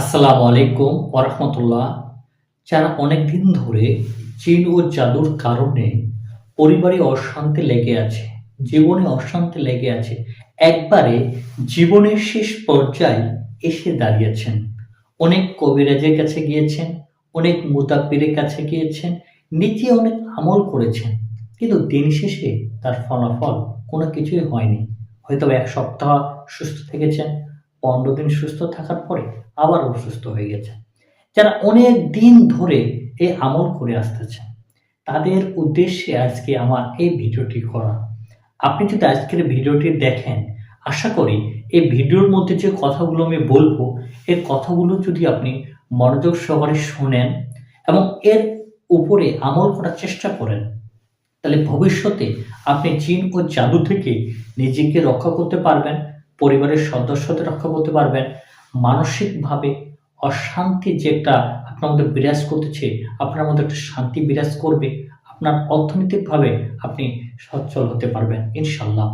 আসসালামু আলাইকুম ওরহমতুল্লাহ যারা অনেক দিন ধরে জিন ও জাদুর কারণে পরিবারে অশান্তি লেগে আছে, জীবনে অশান্তি লেগে আছে, একবারে জীবনের শেষ পর্যায়ে এসে দাঁড়িয়েছেন। অনেক কবিরাজের কাছে গিয়েছেন, অনেক মুতাব্বিরের কাছে গিয়েছেন, নিজে অনেক আমল করেছেন, কিন্তু দিন শেষে তার ফলাফল কোনো কিছুই হয়নি। হয়তো এক সপ্তাহ সুস্থ থেকেছেন পনেরো দিন সুস্থ থাকার পরে আবার অসুস্থ হয়ে গেছে। যারা অনেক দিন ধরে এই আমল করে আসতেছে, তাদের উদ্দেশ্যে আজকে আমার এই ভিডিওটি করা। আপনি যদি আজকের ভিডিওটি দেখেন, আশা করি এই ভিডিওর মধ্যে যে কথাগুলো আমি বলব, এই কথাগুলো যদি আপনি মনোযোগ সহকারে শোনেন এবং এর উপরে আমল করার চেষ্টা করেন, তাহলে ভবিষ্যতে আপনি জিন ও জাদু থেকে নিজেকে রক্ষা করতে পারবেন। পরিবারের সদস্যদের রক্ষা করতে পারবেন। মানসিকভাবে অশান্তি যেটা আপনার মধ্যে বিরাজ করতেছে, আপনার মধ্যে একটা শান্তি বিরাজ করবে, আপনার অর্থনৈতিকভাবে আপনি সচ্ছল হতে পারবেন ইনশাল্লাহ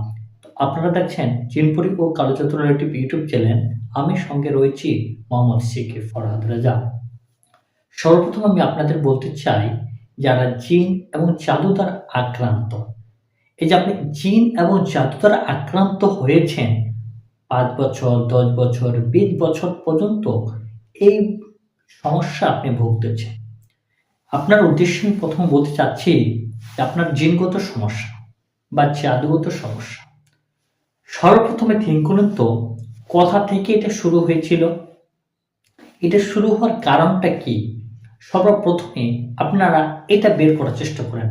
আপনারা দেখছেন চিনপুরি ও কালোচতুর একটি ইউটিউব চ্যানেল। আমি সঙ্গে রয়েছি মোহাম্মদ সিকে ফরহাদ রাজা। সর্বপ্রথম আমি আপনাদের বলতে চাই, যারা জিন এবং জাদু দ্বারা আক্রান্ত, এই যে আপনি জিন এবং জাদু দ্বারা আক্রান্ত হয়েছেন পাঁচ বছর, দশ বছর, বিশ বছর পর্যন্ত এই সমস্যা আপনি ভুগতেছেন। আপনার উদ্দেশ্য আমি প্রথম বলতে চাচ্ছি যে আপনার জিনগত সমস্যা বা জাদুগত সমস্যা। সর্বপ্রথমে থিঙ্ক করুন তো, কথা থেকে এটা শুরু হয়েছিল। এটা শুরু হওয়ার কারণটা কি? সর্বপ্রথমে আপনারা এটা বের করার চেষ্টা করেন।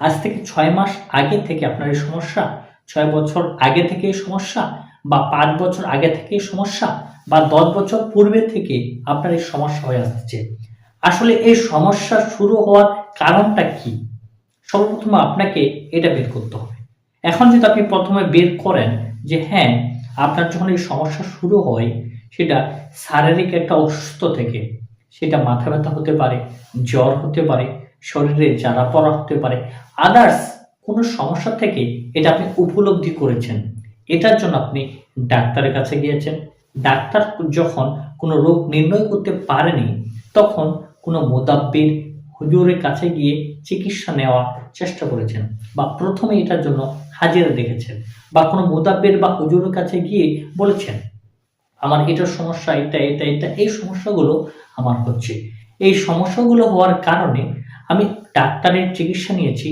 আজ থেকে ছয় মাস আগে থেকে আপনার এই সমস্যা, ছয় বছর আগে থেকে এই সমস্যা বা পাঁচ বছর আগে থেকে সমস্যা বা দশ বছর পূর্বে থেকে আপনার এই সমস্যা হয়ে আসছে। আসলে এই সমস্যা শুরু হওয়ার কারণটা কি? সর্বপ্রথম আপনাকে এটা বের করতে হবে। এখন যদি আপনি প্রথমে বের করেন যে হ্যাঁ আপনার যখন এই সমস্যা শুরু হয়, সেটা শারীরিক একটা অসুস্থ থেকে, সেটা মাথা ব্যথা হতে পারে, জ্বর হতে পারে, শরীরে জ্বালা পড়া হতে পারে আদার্স কোনো সমস্যা থেকে এটা আপনি উপলব্ধি করেছেন। এটার জন্য আপনি ডাক্তারের কাছে গিয়েছেন। ডাক্তার যখন কোনো রোগ নির্ণয় করতে পারেনি, তখন কোনো মোদাব্বির হুজুরের কাছে গিয়ে চিকিৎসা নেওয়ার চেষ্টা করেছেন বা প্রথমে এটার জন্য হাজিরা দেখেছেন বা কোনো মোদাব্বির বা হুজুরের কাছে গিয়ে বলেছেন, আমার এটার সমস্যা, এটা এটা এটা, এই সমস্যাগুলো আমার হচ্ছে। এই সমস্যাগুলো হওয়ার কারণে আমি ডাক্তারের চিকিৎসা নিয়েছি।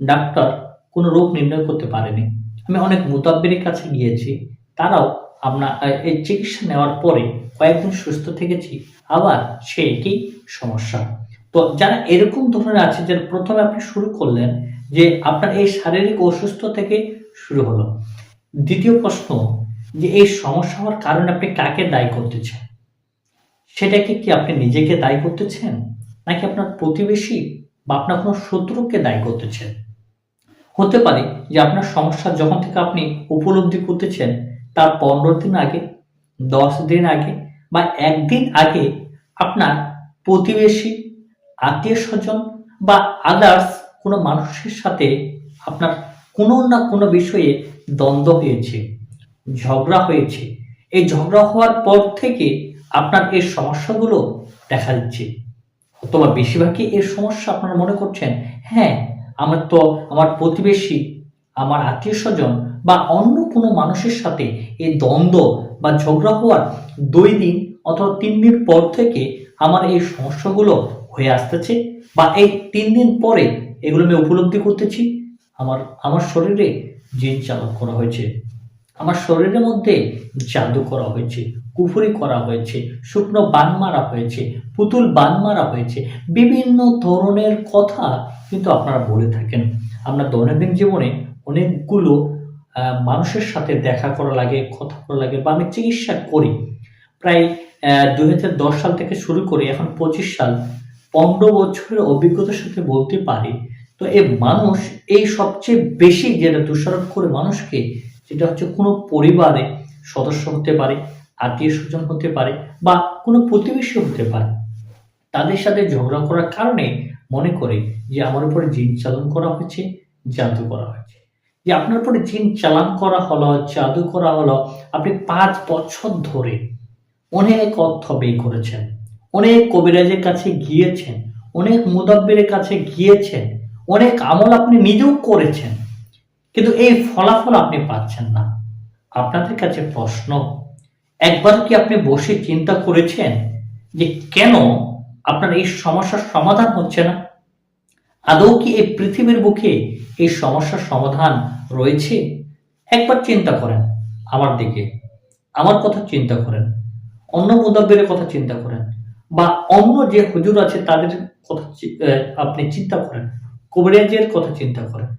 ডাক্তার কোনো রোগ নির্ণয় করতে পারেনি। আমি অনেক মুতাব্বিরের কাছে গিয়েছি, তারাও আপনার এই চিকিৎসা নেওয়ার পরে কয়েকদিন সুস্থ থেকেছি, আবার সে একই সমস্যা। তো যারা এরকম ধরনের আছে, যারা প্রথমে আপনি শুরু করলেন যে আপনার এই শারীরিক অসুস্থ থেকে শুরু হলো। দ্বিতীয় প্রশ্ন, যে এই সমস্যা হওয়ার কারণে আপনি কাকে দায়ী করতেছেন সেটাকে কি আপনি নিজেকে দায়ী করতেছেন নাকি আপনার প্রতিবেশী বা আপনার কোনো শত্রুকে দায়ী করতেছেন হতে পারে যে আপনার সমস্যা যখন থেকে আপনি উপলব্ধি করতেছেন, তার পনেরো দিন আগে, দশ দিন আগে বা একদিন আগে আপনার প্রতিবেশী, আত্মীয় স্বজন বা আদার্স কোনো মানুষের সাথে আপনার কোনো না কোনো বিষয়ে দ্বন্দ্ব হয়েছে, ঝগড়া হয়েছে। এই ঝগড়া হওয়ার পর থেকে আপনার এই সমস্যাগুলো দেখা দিচ্ছে। অথবা বেশিরভাগই এই সমস্যা আপনারা মনে করছেন হ্যাঁ আমার তো আমার প্রতিবেশী, আমার আত্মীয় স্বজন বা অন্য কোনো মানুষের সাথে এই দ্বন্দ্ব বা ঝগড়া হওয়ার দুই দিন অথবা তিন দিন পর থেকে আমার এই সমস্যাগুলো হয়ে আসতেছে বা এই তিন দিন পরে এগুলো আমি উপলব্ধি করতেছি। আমার আমার শরীরে জিন চালক করা হয়েছে। আমার শরীরের মধ্যে জাদু করা হয়েছে, কুফুরি করা হয়েছে, শুকনো বান মারা হয়েছে, পুতুল বান মারা হয়েছে, বিভিন্ন ধরনের কথা কিন্তু আপনারা বলে থাকেন। আপনার দৈনন্দিন জীবনে অনেকগুলো মানুষের সাথে দেখা করা লাগে, কথা করা লাগে বা আমি চিকিৎসা করি। প্রায় দু হাজার দশ সাল থেকে শুরু করে এখন পঁচিশ সাল, পনেরো বছরের অভিজ্ঞতার সাথে বলতে পারি, তো এই মানুষ এই সবচেয়ে বেশি যেটা দোষারোপ করে মানুষকে যেটা হচ্ছে কোনো পরিবারে সদস্য হতে পারে, আত্মীয় স্বজন হতে পারে বা কোনো প্রতিবেশী হতে পারে। তাদের সাথে ঝগড়া করার কারণে মনে করে যে আমার উপরে জিন চালন করা হয়েছে, জাদু করা হয়েছে। যে আপনার উপরে জিন চালান করা হলো, জাদু করা হলো, আপনি পাঁচ বছর ধরে অনেক অর্থ ব্যয় করেছেন, অনেক কবিরাজের কাছে গিয়েছেন, অনেক মুদাব্বিরের কাছে গিয়েছেন, অনেক আমল আপনি নিজেও করেছেন। কিন্তু এই ফলাফল আপনি পাচ্ছেন না। আপনাদের কাছে প্রশ্ন, একবার কি আপনি বসে চিন্তা করেছেন যে কেন আপনার এই সমস্যার সমাধান হচ্ছে না? আদৌ কি এই পৃথিবীর বুকে এই সমস্যার সমাধান রয়েছে? একবার চিন্তা করেন আমার দিকে, আমার কথা চিন্তা করেন, অন্য মুদাব্বিরের কথা চিন্তা করেন, বা অন্য যে হুজুর আছে তাদের কথা আপনি চিন্তা করেন, কবিরাজের কথা চিন্তা করেন।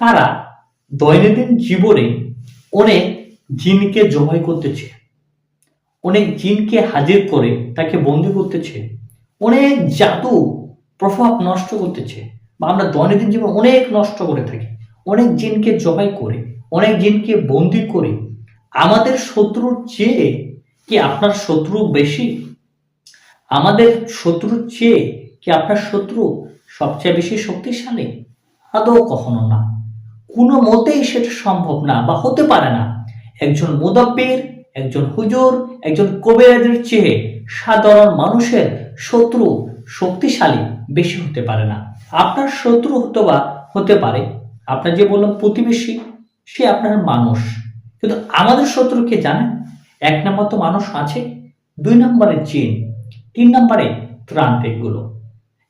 তারা দৈনন্দিন জীবনে অনেক জিনকে জবাই করতেছে, অনেক জিনকে হাজির করে তাকে বন্দি করতেছে, অনেক জাদু প্রভাব নষ্ট করতেছে বা আমরা দৈনন্দিন জীবন অনেক নষ্ট করে থাকি, অনেক জিনকে জবাই করে, অনেক জিনকে বন্দি করে, আমাদের শত্রুর চেয়ে কি আপনার শত্রু বেশি? আমাদের শত্রুর চেয়ে কি আপনার শত্রু সবচেয়ে বেশি শক্তিশালী? আদৌ কখনো না। কোনো মতেই সেটা সম্ভব না বা হতে পারে না। একজন মুদাব্বির, একজন হুজুর, একজন কবিরাজের চেয়ে সাধারণ মানুষের শত্রু শক্তিশালী বেশি হতে পারে না। আপনার শত্রু হতো বা হতে পারে, আপনার যে বললাম প্রতিবেশী, সে আপনার মানুষ। কিন্তু আমাদের শত্রুকে জানেন? এক নম্বর তো মানুষ আছে, দুই নম্বরে চীন তিন নম্বরে ত্রান্তিকগুলো।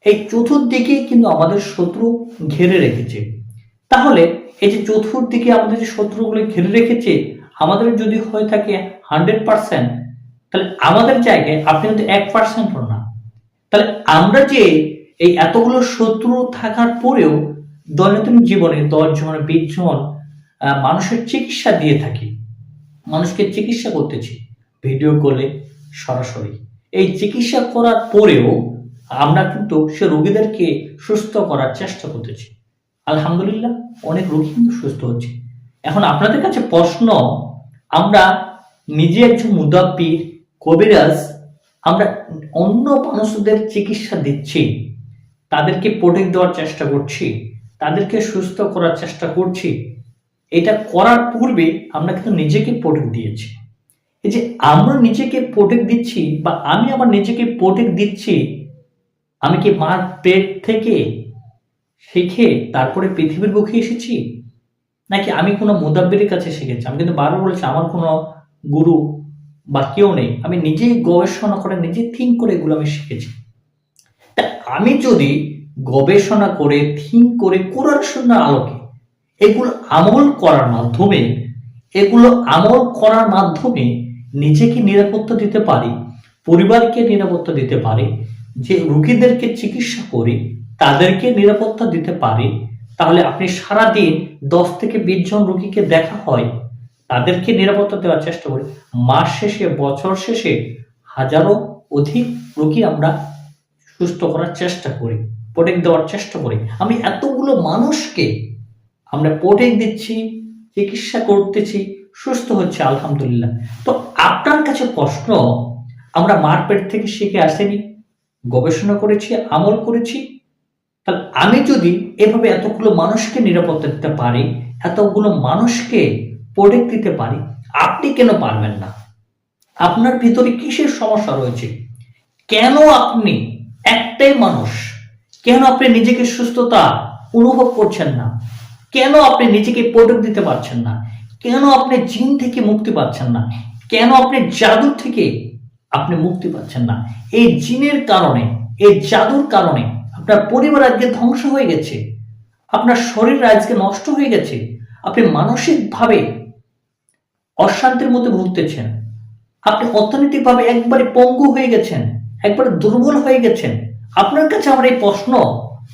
এই চতুর্দিকে কিন্তু আমাদের শত্রু ঘিরে রেখেছে। তাহলে এই যে চতুর্দিকে আমাদের যে শত্রুগুলো ঘিরে রেখেছে, আমাদের যদি হয়ে থাকে হান্ড্রেড পার্সেন্ট তাহলে আমাদের জায়গায় আপনি কিন্তু এক পার্সেন্ট হন না। তাহলে আমরা যে এই এতগুলো শত্রু থাকার পরেও দৈনন্দিন জীবনে দশ জন বিশ জন মানুষের চিকিৎসা দিয়ে থাকি, মানুষকে চিকিৎসা করতেছি ভিডিও কলে সরাসরি। এই চিকিৎসা করার পরেও আমরা কিন্তু সে রোগীদেরকে সুস্থ করার চেষ্টা করতেছি। আলহামদুলিল্লাহ, অনেক রোগী কিন্তু সুস্থ হচ্ছে। এখন আপনাদের কাছে প্রশ্ন, আমরা নিজে একজন মুদাব্বির কবিরাজ আমরা অন্য মানুষদের চিকিৎসা দিচ্ছি, তাদেরকে প্রোটেক্ট দেওয়ার চেষ্টা করছি, তাদেরকে সুস্থ করার চেষ্টা করছি, এটা করার পূর্বে আমরা কিন্তু নিজেকে প্রোটেক্ট দিয়েছি। এই যে আমরা নিজেকে প্রোটেক্ট দিচ্ছি বা আমি আমার নিজেকে প্রোটেক্ট দিচ্ছি, আমি কি মার পেট থেকে শিখে তারপরে পৃথিবীর বুকে এসেছি? নাকি আমি কোনো মুদাব্বিরের কাছে শিখেছি? আমি কিন্তু বারবার বলেছি, আমার কোনো গুরু বা কেউ নেই। আমি নিজেই গবেষণা করে, নিজে থিঙ্ক করে এগুলো আমি শিখেছি। তা আমি যদি গবেষণা করে থিঙ্ক করে, কোরআন শূন্যের আলোকে এগুলো আমল করার মাধ্যমে, এগুলো আমল করার মাধ্যমে নিজেকে নিরাপত্তা দিতে পারি, পরিবারকে নিরাপত্তা দিতে পারি, যে রোগীদেরকে চিকিৎসা করে তাদেরকে নিরাপত্তা দিতে পারি, তাহলে আপনি সারাদিন দশ থেকে বিশ জন রোগীকে দেখা হয়, তাদেরকে নিরাপত্তা দেওয়ার চেষ্টা করি। মাস শেষে, বছর শেষে হাজারো অধিক রোগী আমরা সুস্থ করার চেষ্টা করি, প্রোটেক্ট দেওয়ার চেষ্টা করি। আমি এতগুলো মানুষকে আমরা প্রোটেক্ট দিচ্ছি, চিকিৎসা করতেছি, সুস্থ হচ্ছে, আলহামদুলিল্লাহ। তো আপনার কাছে প্রশ্ন, আমরা মারপেট থেকে শিখে আসেনি, গবেষণা করেছি, আমল করেছি তাহলে আমি যদি এভাবে এতগুলো মানুষকে নিরাপত্তা দিতে পারি, এতগুলো মানুষকে প্রোটেক্ট দিতে পারি, আপনি কেন পারবেন না? আপনার ভিতরে কিসের সমস্যা রয়েছে? কেন আপনি একটাই মানুষ? কেন আপনি নিজেকে সুস্থতা অনুভব করছেন না? কেন আপনি নিজেকে প্রোটেক্ট দিতে পারছেন না? কেন আপনি জিন থেকে মুক্তি পাচ্ছেন না? কেন আপনি জাদু থেকে আপনি মুক্তি পাচ্ছেন না? এই জিনের কারণে, এই জাদুর কারণে আপনার পরিবার আজকে ধ্বংস হয়ে গেছে। আপনার শরীর আজকে নষ্ট হয়ে গেছে। আপনি মানসিকভাবে অশান্তির মধ্যে ভুগতেছেন। আপনি অর্থনৈতিকভাবে একবারে পঙ্গু হয়ে গেছেন, একবারে দুর্বল হয়ে গেছেন। আপনার কাছে আমার এই প্রশ্ন,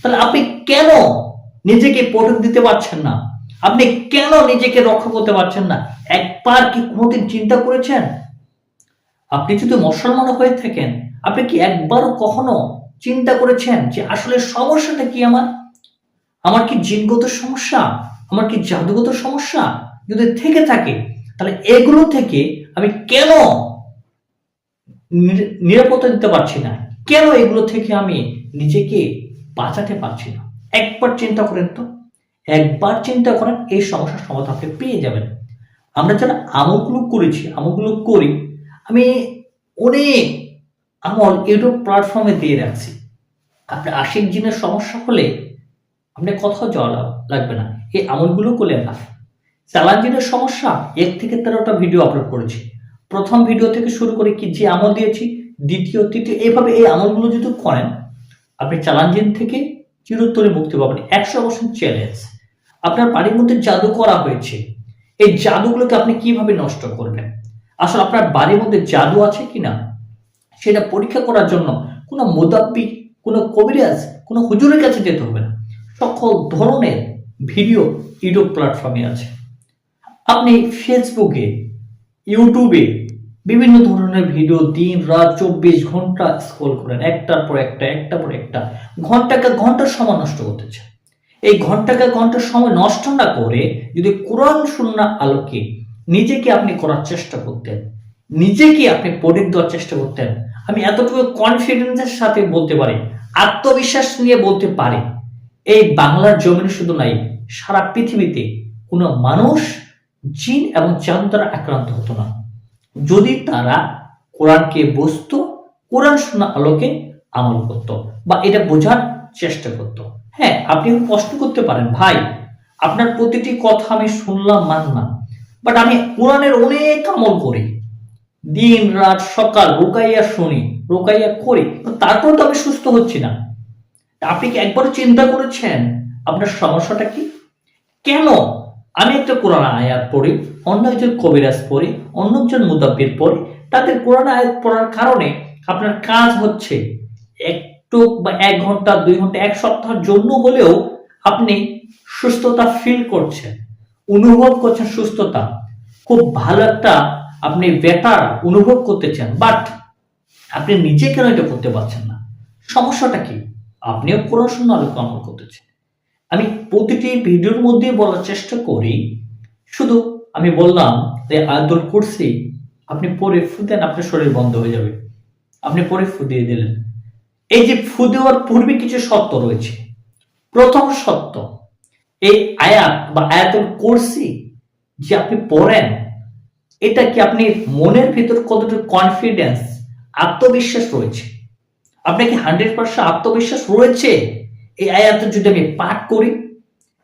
তাহলে আপনি কেন নিজেকে প্রোটেক্ট দিতে পারছেন না? আপনি কেন নিজেকে রক্ষা করতে পারছেন না? একবার কি কোনোদিন চিন্তা করেছেন? আপনি যদি মুসলমান হয়ে থাকেন, আপনি কি একবারও কখনো চিন্তা করেছেন যে আসলে সমস্যাটা কি আমার? আমার কি জিনগত সমস্যা? আমার কি জাদুগত সমস্যা? যদি থেকে থাকে, তাহলে এগুলো থেকে আমি কেন নির- নিরাপত্তা দিতে পারছি না? কেন এগুলো থেকে আমি নিজেকে বাঁচাতে পারছি না? একবার চিন্তা করেন তো। একবার চিন্তা করেন, এই সমস্যার সমাধান আপনি পেয়ে যাবেন। আমরা যারা আমলগুলো করেছি আমলগুলো করি, আমি অনেক আমল ইউটিউব প্ল্যাটফর্মে দিয়ে রাখছি। আপনার আশিক জিনের সমস্যা হলে আপনি কোথাও যাওয়া লাগবে না। এই আমলগুলো করলে না চালান জিনের সমস্যা, এক থেকে তেরোটা ভিডিও আপলোড করেছি। প্রথম ভিডিও থেকে শুরু করে কি যে আমল দিয়েছি, দ্বিতীয়, তৃতীয়, এইভাবে এই আমলগুলো যদি করেন, আপনি চালান জিন থেকে চিরতরে মুক্তি পাবেন। একশো পার্সেন্ট চ্যালেঞ্জ আপনার বাড়ির মধ্যে জাদু করা হয়েছে। এই জাদুগুলোকে আপনি কীভাবে নষ্ট করবেন? আসলে আপনার বাড়ির মধ্যে জাদু আছে কিনা? সেটা পরীক্ষা করার জন্য কোনো মোদাব্বি, কোনো কবিরাজ, কোনো হুজুরের কাছে যেতে হবে না। সকল ধরনের ভিডিও ইউটিউব প্ল্যাটফর্মে আছে। আপনি ফেসবুকে ইউটিউবে বিভিন্ন ধরনের ভিডিও দিন, রাত, চব্বিশ ঘণ্টা স্ক্রল করেন। একটার পর একটা, একটার পর একটা। ঘন্টাকে ঘণ্টার সময় নষ্ট করতেছে এই ঘন্টাকে ঘণ্টার সময় নষ্ট না করে যদি কোরআন শূন্য আলোকে নিজেকে আপনি করার চেষ্টা করতেন, নিজেকে আপনি পড়ে দেওয়ার চেষ্টা করতেন আমি এতটুকু কনফিডেন্সের সাথে বলতে পারি, আত্মবিশ্বাস নিয়ে বলতে পারি, এই বাংলার জমিনে শুধু নাই, সারা পৃথিবীতে কোনো মানুষ জিন এবং চাঁদ দ্বারা আক্রান্ত হতো না। যদি তারা কোরআনকে বুঝতো, কোরআন শোনা আলোকে আমল করত বা এটা বোঝার চেষ্টা করত। হ্যাঁ আপনি প্রশ্ন করতে পারেন, ভাই। আপনার প্রতিটি কথা আমি শুনলাম, মানলাম। বাট আমি কোরআনের অনেক আমল করি। দিন, রাত, সকাল, রোকাইয়া শুনি, রোকাইয়া করি তারপর তো আমি সুস্থ হচ্ছি না। আপনি কি একবার চিন্তা করেছেন? আপনার সমস্যাটা কি? কেন? আমি একটা কোরআন আয়াত পড়ি, অন্য একজন কবিরাজ পড়ি, অন্য একজন মুদাব্বির পড়ি। তাদের কোরআন আয়াত পড়ার কারণে আপনার কাজ হচ্ছে একটু বা এক ঘণ্টা, দুই ঘণ্টা, এক সপ্তাহের জন্য হলেও আপনি সুস্থতা ফিল করছেন, অনুভব করছেন সুস্থতা। খুব ভালো একটা আপনি বেটার অনুভব করতেছেন বাট আপনি নিজে কেন এটা করতে পারছেন না? সমস্যাটা কি? আপনিও পড়াশোনা আলোকে আমল করতেছেন আমি প্রতিটি ভিডিওর মধ্যে বলার চেষ্টা করি। শুধু আমি বললাম যে আয়তুল কুরসি আপনি পরে ফু দেন, আপনার শরীর বন্ধ হয়ে যাবে। আপনি পরে ফু দিয়ে দিলেন। এই যে ফু দেওয়ার পূর্বে কিছু সত্য রয়েছে। প্রথম সত্য এই আয়াত বা আয়াতুল কুরসি যে আপনি পড়েন এটা কি আপনি মনের ভিতর কতটুকু কনফিডেন্স আত্মবিশ্বাস রয়েছে? আপনার কি হান্ড্রেড পার্সেন্ট আত্মবিশ্বাস রয়েছে? এই আয়াত যদি আমি পাঠ করি,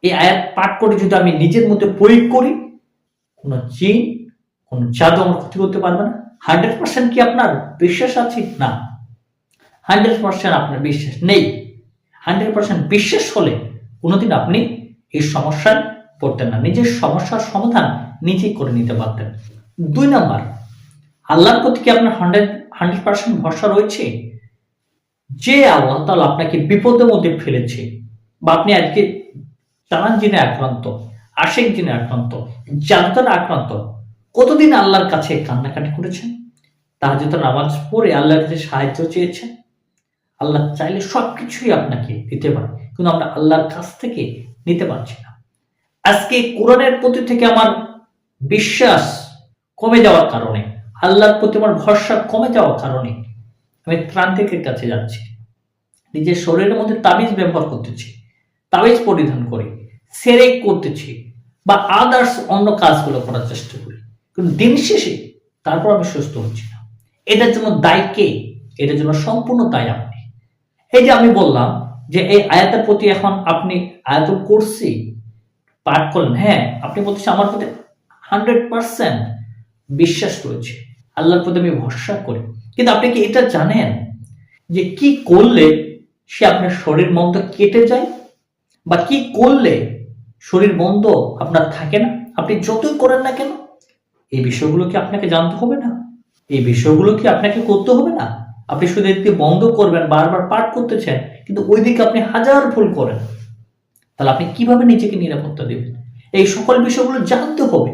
এই আয়াত পাঠ করে যদি আমি নিজের মধ্যে প্রয়োগ করি, কোনো জিন, কোনো জাদু আমার ক্ষতি করতে পারবে না। হান্ড্রেড পার্সেন্ট কি আপনার বিশ্বাস আছে? না। হান্ড্রেড পার্সেন্ট আপনার বিশ্বাস নেই। হান্ড্রেড পার্সেন্ট বিশ্বাস হলে কোনোদিন আপনি এই সমস্যায় পড়তেন না। নিজের সমস্যার সমাধান নিজেই করে নিতে পারতেন। দুই নাম্বার, আল্লাহর প্রতি কি আপনার হান্ড্রেড হান্ড্রেড পার্সেন্ট ভরসা রয়েছে? যে আল্লাহ তাআলা আপনাকে বিপদের মধ্যে ফেলেছে বা আপনি আজকে চালান জিনে আক্রান্ত, আশেক জিনে আক্রান্ত জানতার আক্রান্ত, কতদিন আল্লাহর কাছে কান্নাকাটি করেছেন? তাহাজত নামাজ পড়ে আল্লাহর কাছে সাহায্য চেয়েছেন? আল্লাহ চাইলে সবকিছুই আপনাকে দিতে পারে, কিন্তু আমরা আল্লাহর কাছ থেকে নিতে পারছি না। আজকে কোরআনের প্রতি থেকে আমার বিশ্বাস কমে যাওয়ার কারণে, আল্লাহর প্রতি আমার ভরসা কমে যাওয়ার কারণে আমি ত্রান্তিকের কাছে যাচ্ছি। নিজের শরীরের মধ্যে তাবিজ ব্যবহার করতেছি, তাবিজ পরিধান করি, সেরেক করতেছি বা আদার্স অন্য কাজগুলো করার চেষ্টা করি। কিন্তু দিন শেষে তারপর আমি সুস্থ হচ্ছি না। এটার জন্য দায় কে? এটার জন্য সম্পূর্ণ দায় আপনি। এই যে আমি বললাম যে এই আয়াতের প্রতি এখন আপনি আয়াত করছি পাঠ করলেন হ্যাঁ আপনি বলতেছেন আমার প্রতি হান্ড্রেড পার্সেন্ট বিশ্বাস রয়েছে আল্লাহর প্রতি আমি ভরসা করি। কিন্তু আপনি কি এটা জানেন যে কি করলে সে আপনার শরীর বন্ধ কেটে যায়? বা কি করলে শরীর বন্ধ আপনার থাকে না? আপনি যতই করেন না কেন, এই বিষয়গুলো কি আপনাকে জানতে হবে না? এই বিষয়গুলো কি আপনাকে করতে হবে না? আপনি শুধু এদিকে বন্ধ করবেন, বারবার পাঠ করতেছেন, কিন্তু ওইদিকে আপনি হাজার ভুল করেন। তাহলে আপনি কীভাবে নিজেকে নিরাপত্তা দেবেন? এই সকল বিষয়গুলো জানতে হবে।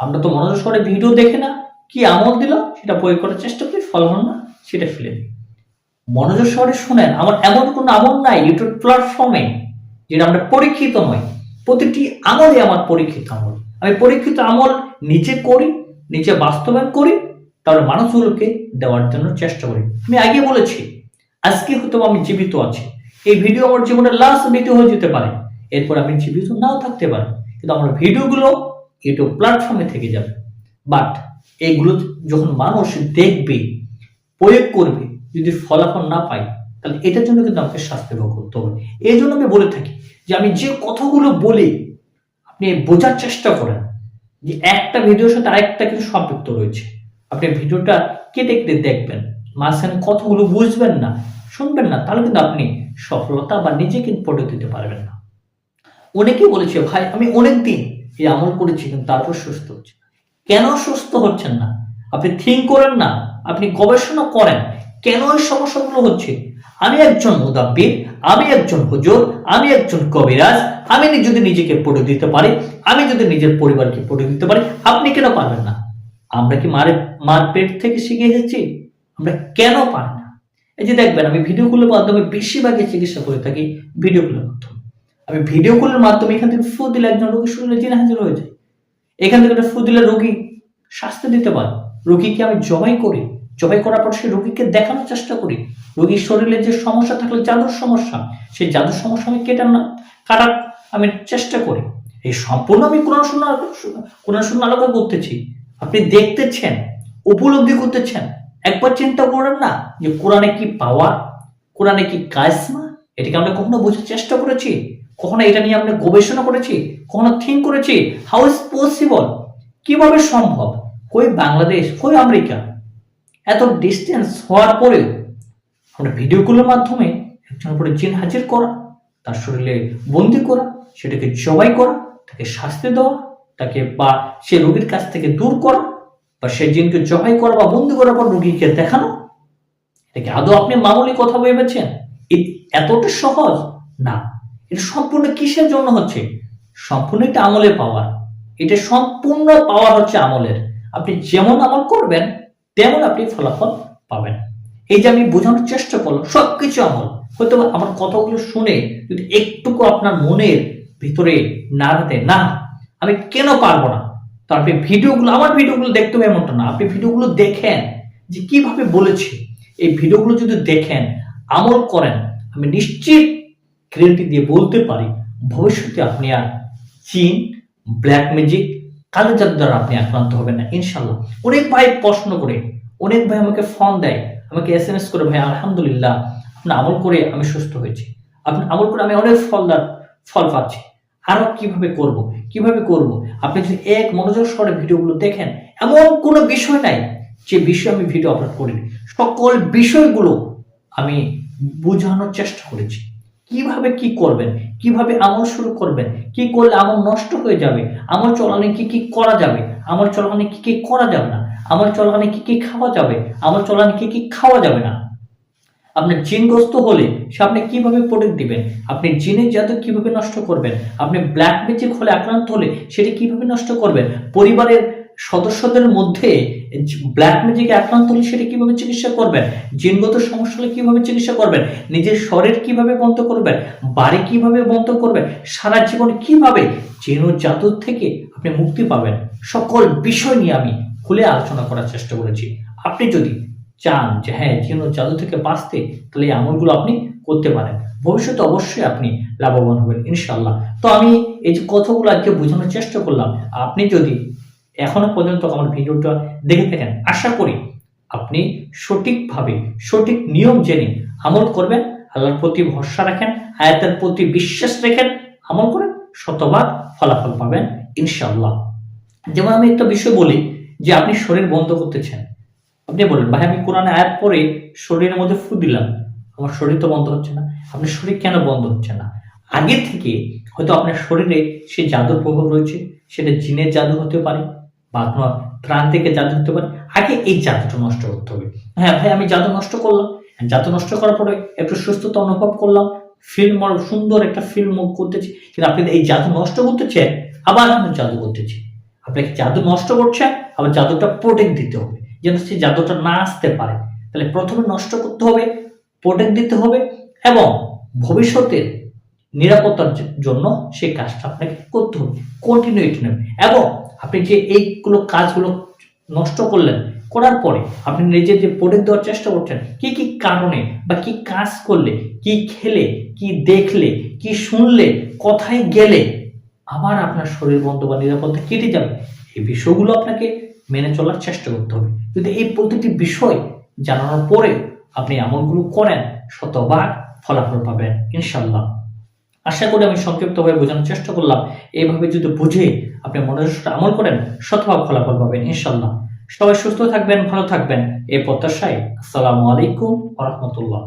আমরা তো মনোযোগ সহকারে ভিডিও দেখে না, কি আমল দিল সেটা প্রয়োগ করার চেষ্টা করি ফল হল না, সেটা ফেলে দিই। মনোযোগ সহকারে শুনেন, আমার এমন কোনো আমল নাই ইউটিউব প্ল্যাটফর্মে যেটা আমরা পরীক্ষিত নয় প্রতিটি আমলই আমার পরীক্ষিত আমল। আমি পরীক্ষিত আমল নিজে করি, নিজে বাস্তবায়ন করি, তাহলে মানুষগুলোকে দেওয়ার জন্য চেষ্টা করি। আমি আগে বলেছি, আজকে হয়তো আমি জীবিত আছি। এই ভিডিও আমার জীবনের লাস্ট ভিডিও হয়ে যেতে পারে। এরপর আমি জীবিত নাও থাকতে পারি। কিন্তু আমার ভিডিওগুলো ইউটিউব প্ল্যাটফর্মে থেকে যাবে। বাট এইগুলো যখন মানুষ দেখবে, প্রয়োগ করবে, যদি ফলাফল না পাই তাহলে এটার জন্য কিন্তু আমাকে শাস্তি ভোগ করতে হবে। এই জন্য আমি বলে থাকি যে, আমি যে কথাগুলো বলি, আপনি বোঝার চেষ্টা করেন যে, একটা ভিডিওর সাথে আরেকটা কিন্তু সম্পৃক্ত রয়েছে। আপনি ভিডিওটা কেটে কেটে দেখবেন, মাঝখানে কথাগুলো বুঝবেন না, শুনবেন না, তাহলে কিন্তু আপনি সফলতা বা নিজেকে প্রোডাক্ট দিতে পারবেন না। অনেকেই বলেছে, ভাই, আমি অনেক দিন এই আমল করেছি কিন্তু তারপর সুস্থ হচ্ছে কেন সুস্থ হচ্ছেন না? আপনি থিঙ্ক করেন না, আপনি গবেষণা করেন, কেন এই সমস্যাগুলো হচ্ছে? আমি একজন মুদাব্বির, আমি একজন হুজুর, আমি একজন কবিরাজ, আমি যদি নিজেকে পড়ে দিতে পারি, আমি যদি নিজের পরিবারকে পড়ে দিতে পারি, আপনি কেন পারবেন না? আমরা কি মারের মার পেট থেকে শিখে এসেছি? আমরা কেন পারি না? এই যে দেখবেন, আমি ভিডিওগুলোর মাধ্যমে বেশিরভাগই চিকিৎসা করে থাকি, ভিডিওগুলোর মাধ্যমে। আমি ভিডিও কলের মাধ্যমে এখান থেকে ফু দিলে একজন রোগীর শরীরে জেনে হাজির হয়ে যায়। এখান থেকে একটা ফু দিলে রোগী স্বাস্থ্য দিতে পারে। রোগীকে আমি জবাই করি। জবাই করার পর সেই রোগীকে দেখানোর চেষ্টা করি। রোগীর শরীরে যে সমস্যা থাকলে জাদুর সমস্যা, সেই জাদুর সমস্যা আমি কেটে না, কাটার আমি চেষ্টা করি। এই সম্পূর্ণ আমি কোরআন শূন্য কোরআন শূন্য আলোকা করতেছি। আপনি দেখতেছেন, উপলব্ধি করতেছেন। একবার চিন্তা করেন না যে কোরআনে কি পাওয়া কোরআনে কি কাজমা এটাকে আমরা কখনো বোঝার চেষ্টা করেছি? কখনো এটা নিয়ে আমরা গবেষণা করেছি? কখনো থিঙ্ক করেছি? হাউ ইজ পসিবল কীভাবে সম্ভব? কই বাংলাদেশ? কই আমেরিকা? এত ডিস্টেন্স হওয়ার পরেও আমরা ভিডিওগুলোর মাধ্যমে একজনের উপরে জিন হাজির করা, তার শরীরে বন্দি করা, সেটাকে জবাই করা, তাকে শাস্তি দেওয়া, তাকে বা সে রোগীর কাছ থেকে দূর করা, বা সে জিনকে জবাই করা বা বন্দি করার পর রোগীকে দেখানো, এটাকে আদৌ আপনি মামুলি কথা ভেবেছেন? এতটা সহজ? না। এটা সম্পূর্ণ কিসের জন্য হচ্ছে? সম্পূর্ণ এটা আমলের পাওয়ার। এটা সম্পূর্ণ পাওয়ার হচ্ছে আমলের। আপনি যেমন আমল করবেন, তেমন আপনি ফলাফল পাবেন। এই যে আমি বোঝানোর চেষ্টা করলাম, সবকিছু আমল। হয়তো আমার কথাগুলো শুনে যদি একটুকু আপনার মনের ভিতরে না রাখে না, আমি কেন পারব না? তো আপনি ভিডিওগুলো, আমার ভিডিওগুলো দেখতে হবে এমনটা না। আপনি ভিডিওগুলো দেখেন যে কীভাবে বলেছি। এই ভিডিওগুলো যদি দেখেন, আমল করেন, আমি নিশ্চিত গ্যারেন্টি দিয়ে বলতে পারি, ভবিষ্যতে আপনি আর চীন ব্ল্যাক ম্যাজিক কালো জাদু দ্বারা আপনি আক্রান্ত হবেন না ইনশাল্লাহ অনেক ভাই প্রশ্ন করে, অনেক ভাই আমাকে ফোন দেয়, আমাকে এস এম এস করে, ভাই, আলহামদুলিল্লাহ, আপনার আমল করে আমি সুস্থ হয়েছি। আপনি আমল করে আমি অনেক ফলদার, ফল পাচ্ছি। আরও কীভাবে করব? কীভাবে করব? আপনি যদি এক মনোযোগ সহকারে ভিডিওগুলো দেখেন, এমন কোনো বিষয় নাই যে বিষয়ে আমি ভিডিও আপলোড করিনি। সকল বিষয়গুলো আমি বোঝানোর চেষ্টা করেছি। কীভাবে কি করবেন? কীভাবে আমল শুরু করবেন? কি করলে আমল নষ্ট হয়ে যাবে? আমল চলানে কি কি করা যাবে? আমল চলানে কি কি করা যাবে না? আমল চলানে কি কি খাওয়া যাবে? আমল চলানে কি কি খাওয়া যাবে না? আপনার জিনগ্রস্ত হলে সে আপনি কীভাবে প্রোটেক্ট দিবেন? আপনি জিনের জাদু কীভাবে নষ্ট করবেন? আপনি ব্ল্যাক ম্যাজিক হলে আক্রান্ত হলে সেটা কীভাবে নষ্ট করবেন? পরিবারের সদস্যদের মধ্যে ব্ল্যাক ম্যাজিকে আক্রান্ত হলে সেটা কীভাবে চিকিৎসা করবেন? জিনগত সমস্যা হলে কীভাবে চিকিৎসা করবেন? নিজের শরীর কীভাবে বন্ধ করবেন? বাড়ি কীভাবে বন্ধ করবেন? সারা জীবন কীভাবে? জিন জাদুর থেকে আপনি মুক্তি পাবেন। সকল বিষয় নিয়ে আমি খুলে আলোচনা করার চেষ্টা করেছি। আপনি যদি চান যে হ্যাঁ জিন জাদু থেকে বাঁচতে, তাহলে এই আমলগুলো আপনি করতে পারেন। ভবিষ্যতে অবশ্যই আপনি লাভবান হবেন ইনশাল্লাহ তো আমি এই যে কথাগুলো আজকে বোঝানোর চেষ্টা করলাম, আপনি যদি এখনও পর্যন্ত আমার ভিডিওটা দেখে থাকেন। আশা করি আপনি সঠিকভাবে সঠিক নিয়ম জেনে আমল করবেন, আল্লাহর প্রতি ভরসা রাখেন, আয়াতের প্রতি বিশ্বাস রেখেন, আমল করেন শতভাগ ফলাফল পাবেন ইনশাল্লাহ যেমন আমি একটা বিষয় বলি যে আপনি শরীর বন্ধ করতেছেন। আপনি বলেন, ভাই, আমি কোরআনে আয়াত পরে শরীরের মধ্যে ফু দিলাম। আমার শরীর তো বন্ধ হচ্ছে না। আপনার শরীর কেন বন্ধ হচ্ছে না? আগে থেকে হয়তো আপনার শরীরে সে জাদুর প্রভাব রয়েছে, সেটা জিনের জাদু হতে পারে। বা প্রাণ থেকে জাদু হতে পারে। আগে এই জাদুটা নষ্ট করতে হবে। হ্যাঁ ভাই, আমি জাদু নষ্ট করলাম। জাদু নষ্ট করার পরে একটু সুস্থতা অনুভব করলাম। ফিল্ম সুন্দর একটা ফিল্ম করতেছি। কিন্তু আপনি এই জাদু নষ্ট করতেছেন আবার আপনি জাদু করতেছি। আপনাকে জাদু নষ্ট করছে আবার জাদুটা প্রোটেক্ট দিতে হবে। যেন সেই জাদুটা না আসতে পারে। তাহলে প্রথমে নষ্ট করতে হবে প্রোটেক্ট দিতে হবে এবং ভবিষ্যতের নিরাপত্তার জন্য সেই কাজটা আপনাকে করতে হবে। কন্টিনিউটি নেবে। এবং আপনি যে এইগুলো কাজগুলো নষ্ট করলেন, করার পরে আপনি নিজে যে প্রোটেক্ট দেওয়ার চেষ্টা করছেন, কি কি কারণে বা কি কাজ করলে, কি খেলে, কি দেখলে, কি শুনলে, কোথায় গেলে আবার আপনার শরীর বন্ধ বা নিরাপত্তা কেটে যাবে? এই বিষয়গুলো আপনাকে মেনে চলার চেষ্টা করতে হবে। যদি এই প্রতিটি বিষয় জানানোর পরে আপনি এমনগুলো করেন শতবার ফলাফল পাবেন ইনশাল্লাহ আশা করি আমি সংক্ষিপ্তভাবে বোঝানোর চেষ্টা করলাম। এইভাবে যদি বুঝে আপনি মনোযোগটা আমল করেন, শতভাগ ফলাফল পাবেন ইনশাল্লাহ সবাই সুস্থ থাকবেন, ভালো থাকবেন। এই প্রত্যাশায় আসসালামু আলাইকুম রহমতুল্লাহ।